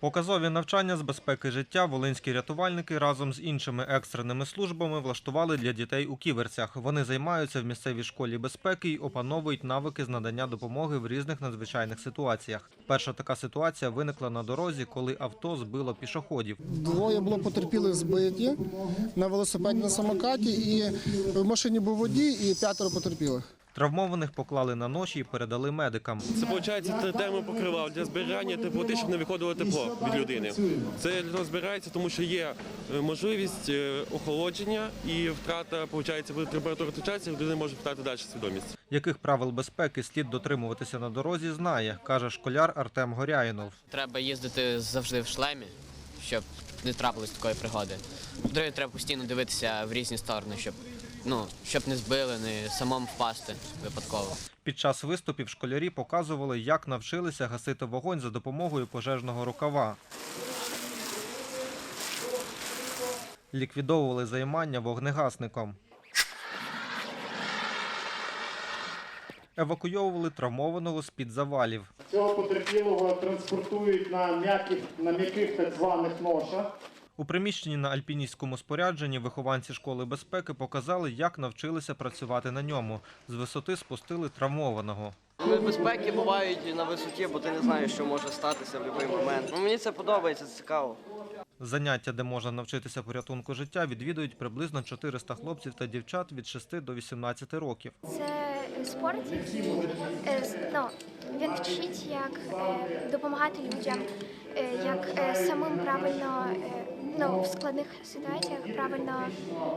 Показові навчання з безпеки життя волинські рятувальники разом з іншими екстреними службами влаштували для дітей у ківерцях. Вони займаються в місцевій школі безпеки і опановують навики з надання допомоги в різних надзвичайних ситуаціях. Перша така ситуація виникла на дорозі, коли авто збило пішоходів. Двоє було потерпілих збиті на велосипеді на самокаті, і в машині був водій і п'ятеро потерпілих. Травмованих поклали на ноші і передали медикам. Це виходить термопокривал для зберігання теплоти, щоб не виходило тепло від людини. Це для того збирається, тому що є е, можливість е, охолодження і втрата, виходить, коли температура втрачається, людина може втратити далі свідомість. Яких правил безпеки слід дотримуватися на дорозі, знає, каже школяр Артем Горяїнов. Треба їздити завжди в шлемі, щоб не трапилось такої пригоди. По-друге, треба постійно дивитися в різні сторони, щоб, ну, щоб не збили, не самому впасти випадково. Під час виступів школярі показували, як навчилися гасити вогонь за допомогою пожежного рукава. Ліквідовували займання вогнегасником. Евакуйовували травмованого з-під завалів. Цього потерпілого транспортують на м'яких на м'яких так званих ношах. У приміщенні на альпіністському спорядженні вихованці школи безпеки показали, як навчилися працювати на ньому. З висоти спустили травмованого. Безпеки бувають на висоті, бо ти не знаєш, що може статися в будь-який момент. Ну, мені це подобається, це цікаво. Заняття, де можна навчитися порятунку життя, відвідують приблизно 400 хлопців та дівчат від 6 до 18 років. Це спорт, який е, ну, він вчить, як е, допомагати людям, е, як самим правильно ну, в складних ситуаціях правильно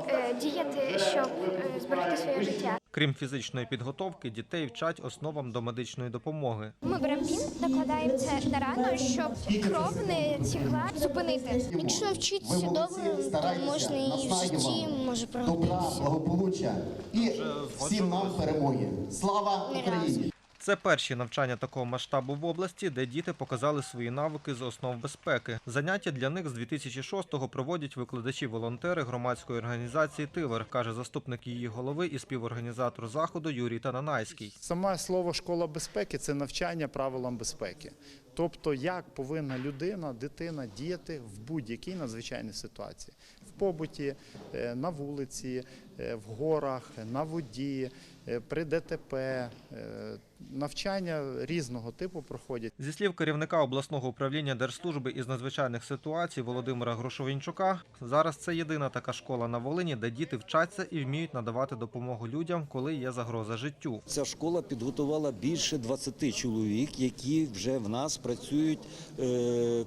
е, діяти, щоб е, зберегти своє життя. Крім фізичної підготовки, дітей вчать основам до медичної допомоги. Ми беремо бінт, накладаємо це на рану, щоб кров не тікла, зупинити. Якщо вчитися добре, то можна і в житті може добра, благополуччя і всім нам перемоги. Слава Україні! Це перші навчання такого масштабу в області, де діти показали свої навики з основ безпеки. Заняття для них з 2006-го проводять викладачі-волонтери громадської організації Тилер, каже заступник її голови і співорганізатор заходу Юрій Тананайський. Саме слово школа безпеки це навчання правилам безпеки. Тобто, як повинна людина, дитина діяти в будь-якій надзвичайній ситуації побуті, е, на вулиці, е, в горах, на воді, е, при ДТП. Навчання різного типу проходять. Зі слів керівника обласного управління Держслужби із надзвичайних ситуацій Володимира Грошовінчука, зараз це єдина така школа на Волині, де діти вчаться і вміють надавати допомогу людям, коли є загроза життю. Ця школа підготувала більше 20 чоловік, які вже в нас працюють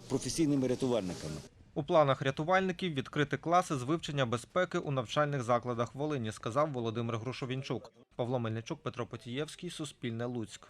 професійними рятувальниками. У планах рятувальників відкрити класи з вивчення безпеки у навчальних закладах Волині, сказав Володимир Грушовінчук. Павло Мельничук, Петро Потієвський, Суспільне Луцьк.